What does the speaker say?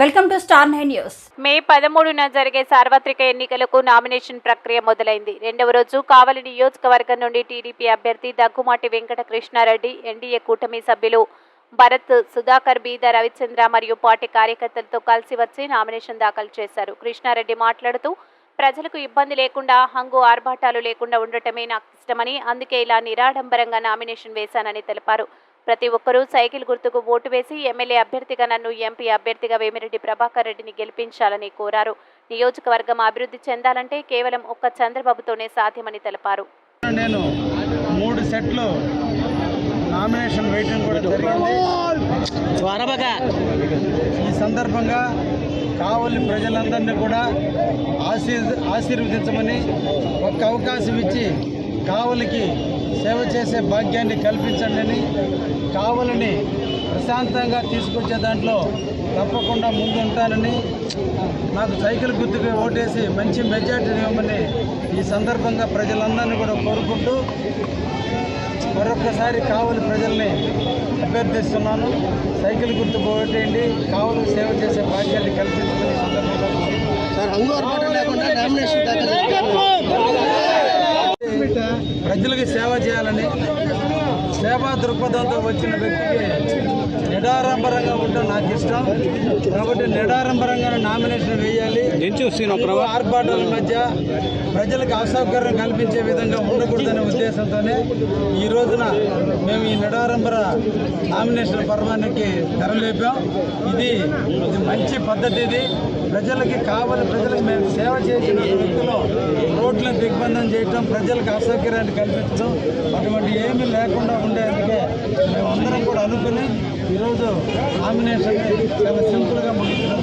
Welcome to star nine news. May పదమూడున జరిగే సార్వత్రిక ఎన్నికలకు నామినేషన్ ప్రక్రియ మొదలైంది. రెండవ రోజు కావలి నియోజకవర్గం నుండి టీడీపీ అభ్యర్థి దగ్గుమాటి వెంకట కృష్ణారెడ్డి ఎన్డీఏ కూటమి సభ్యులు భరత్ సుధాకర్ బీద రవిచంద్ర మరియు పార్టీ కార్యకర్తలతో కలిసి వచ్చి నామినేషన్ దాఖలు చేశారు. కృష్ణారెడ్డి మాట్లాడుతూ ప్రజలకు ఇబ్బంది లేకుండా హంగు ఆర్భాటాలు లేకుండా ఉండటమే నాకు ఇష్టమని అందుకే ఇలా నిరాడంబరంగా నామినేషన్ వేశానని తెలిపారు. ప్రతి ఒక్కరూ సైకిల్ గుర్తుకు ఓటు వేసి ఎమ్మెల్యే అభ్యర్థిగా నన్ను ఎంపీ అభ్యర్థిగా వేమిరెడ్డి ప్రభాకర్ రెడ్డిని గెలిపించాలని కోరారు. నియోజకవర్గం అభివృద్ధి చెందాలంటే కేవలం ఒక్క చంద్రబాబుతోనే సాధ్యమని తెలిపారు. నేను మూడు సెట్లు నామినేషన్ వేయటం కూడా జరిగింది. ఈ సందర్భంగా కావలి ప్రజలందరినీ కూడా ఆశీర్ ఆశీర్వదించమని ఒక్క అవకాశం ఇచ్చి కావలికి సేవ చేసే భాగ్యాన్ని కల్పించండి. అని కావలిని ప్రశాంతంగా తీసుకొచ్చే దాంట్లో తప్పకుండా ముందుంటానని నాకు సైకిల్ గుర్తుకు ఓటేసి మంచి మెజార్టీని ఇవ్వమని ఈ సందర్భంగా ప్రజలందరినీ కూడా కోరుకుంటూ మరొకసారి కావలి ప్రజల్ని అభ్యర్థిస్తున్నాను. సైకిల్ గుర్తు ఓటేయండి. కావలి సేవ చేసే భాగ్యాన్ని కల్పించుకునే సందర్భంగా ప్రజలకి సేవ చేయాలని సేవా దృక్పథంతో వచ్చిన వ్యక్తికి నిడారంబరంగా ఉండడం నాకు ఇష్టం. కాబట్టి నిడారంబరంగా నామినేషన్ వేయాలి. ఆర్భాటాల మధ్య ప్రజలకు అసౌకర్యం కల్పించే విధంగా ఉండకూడదనే ఉద్దేశంతోనే ఈ రోజున మేము ఈ నిడారంబర నామినేషన్ పర్వానికి తెరలేపాం ఇది ఇది మంచి పద్ధతి ఇది. ప్రజలకి కావాలి ప్రజలకు మేము సేవ చేసిన వ్యక్తులు రోడ్లను దిగ్బంధం చేయటం ప్రజలకు అసౌకర్యాన్ని కల్పించడం అటువంటి ఏమీ లేకుండా ఉండేందుకే మేమందరం కూడా అనుకుని ఈరోజు నామినేషన్ చాలా సింపుల్గా ముగించడం